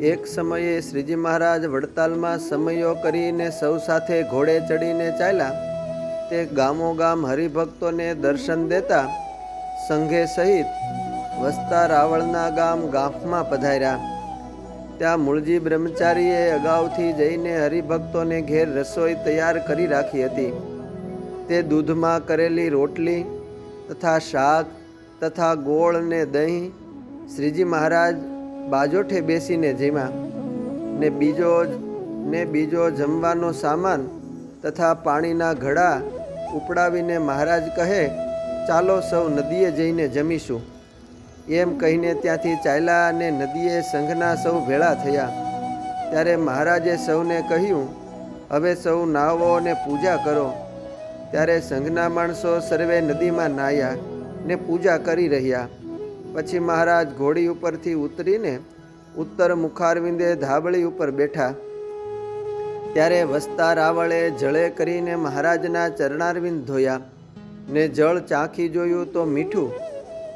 એક સમયે શ્રીજી મહારાજ વડતાલમાં સમયો કરીને સૌ સાથે ઘોડે ચડીને ચાલ્યા. તે ગામો ગામ હરિભક્તોને દર્શન દેતા સંઘે સહિત વસતા રાવળના ગામ ગાંફમાં પધાર્યા. ત્યાં મૂળજી બ્રહ્મચારીએ અગાઉથી જઈને હરિભક્તોને ઘેર રસોઈ તૈયાર કરી રાખી હતી. તે દૂધમાં કરેલી રોટલી તથા શાક તથા ગોળ ને દહીં શ્રીજી મહારાજ બાજોઠે બેસીને જેમાં ને બીજો ને બીજો જમવાનો સામાન તથા પાણીના ઘડા ઉપડાવીને મહારાજ કહે, ચાલો સૌ નદીએ જઈને જમીશું. એમ કહીને ત્યાંથી ચાલ્યા અને નદીએ સંઘના સૌ ભેળા થયા. ત્યારે મહારાજે સૌને કહ્યું, હવે સૌ નાહવો અને પૂજા કરો. ત્યારે સંઘના માણસો સર્વે નદીમાં નાહ્યા ને પૂજા કરી રહ્યા. પછી મહારાજ ઘોડી ઉપરથી ઉતરીને ઉત્તર મુખારવિંદે ધાબળી ઉપર બેઠા. ત્યારે વસતા રાવળે જળે કરીને મહારાજના ચરણારવિંદ ધોયા. ને જળ ચાખી જોયું તો મીઠું.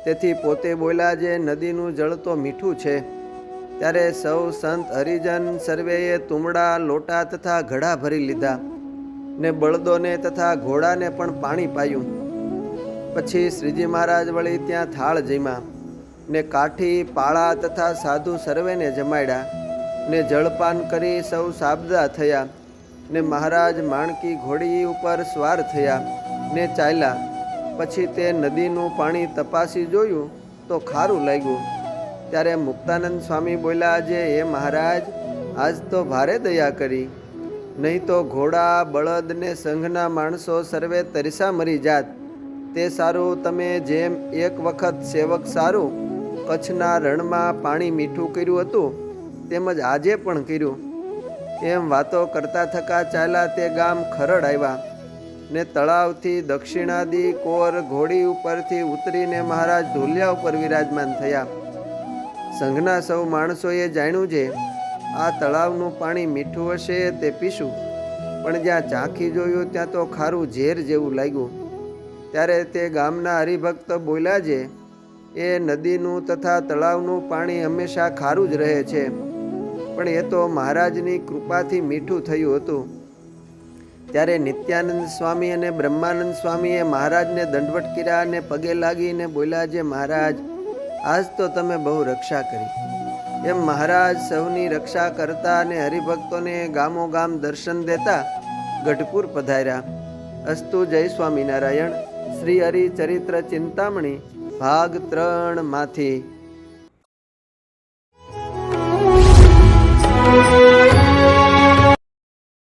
તેથી પોતે બોલ્યા જે નદીનું જળ તો મીઠું છે. ત્યારે સૌ સંત હરિજન સર્વેએ તુમડા લોટા તથા ઘડા ભરી લીધા. ને બળદોને તથા ઘોડાને પણ પાણી પાયું. પછી શ્રીજી મહારાજ વળી ત્યાં થાળ જમ્યા. ને કાઠી, પાળા તથા સાધુ સર્વેને જમાડ્યા ને જળપાન કરી સૌ સાબદા થયા ને મહારાજ માણકી ઘોડી ઉપર સ્વાર થયા ને ચાલ્યા. પછી તે નદીનું પાણી તપાસી જોયું તો ખારું લાગ્યું. ત્યારે મુક્તાનંદ સ્વામી બોલ્યા જે હે મહારાજ, આજ તો ભારે દયા કરી. નહીં તો ઘોડા, બળદ ને સંઘના માણસો સર્વે તરસા મરી જાત. તે સારું, તમે જેમ એક વખત સેવક સારું કચ્છના રણમાં પાણી મીઠું કર્યું હતું, તેમજ આજે પણ કર્યું. એમ વાતો કરતા થકા ચાલ્યા તે ગામ ખરડ આવ્યા ને તળાવથી દક્ષિણાદી કોર ઘોડી ઉપરથી ઉતરીને મહારાજ ઢોલિયા ઉપર વિરાજમાન થયા. સંઘના સૌ માણસોએ જાણ્યું છે, આ તળાવનું પાણી મીઠું હશે તે પીશું, પણ જ્યાં ઝાંખી જોયું ત્યાં તો ખારું ઝેર જેવું લાગ્યું. ત્યારે તે ગામના હરિભક્ત બોલ્યા છે એ નદીનું તથા તળાવનું પાણી હંમેશા ખારું જ રહે છે. પણ એ તો મહારાજની કૃપાથી મીઠું થયું હતું. ત્યારે નિત્યાનંદ સ્વામી અને બ્રહ્માનંદ સ્વામીએ મહારાજને દંડવટ કર્યા અને પગે લાગીને બોલ્યા જે મહારાજ, આજ તો તમે બહુ રક્ષા કરી. એમ મહારાજ સૌની રક્ષા કરતા અને હરિભક્તોને ગામો ગામ દર્શન દેતા ગઢપુર પધાર્યા. અસ્તુ જય સ્વામિનારાયણ. શ્રી હરિ ચરિત્ર ચિંતામણી. ભાગ ત્રણમાંથી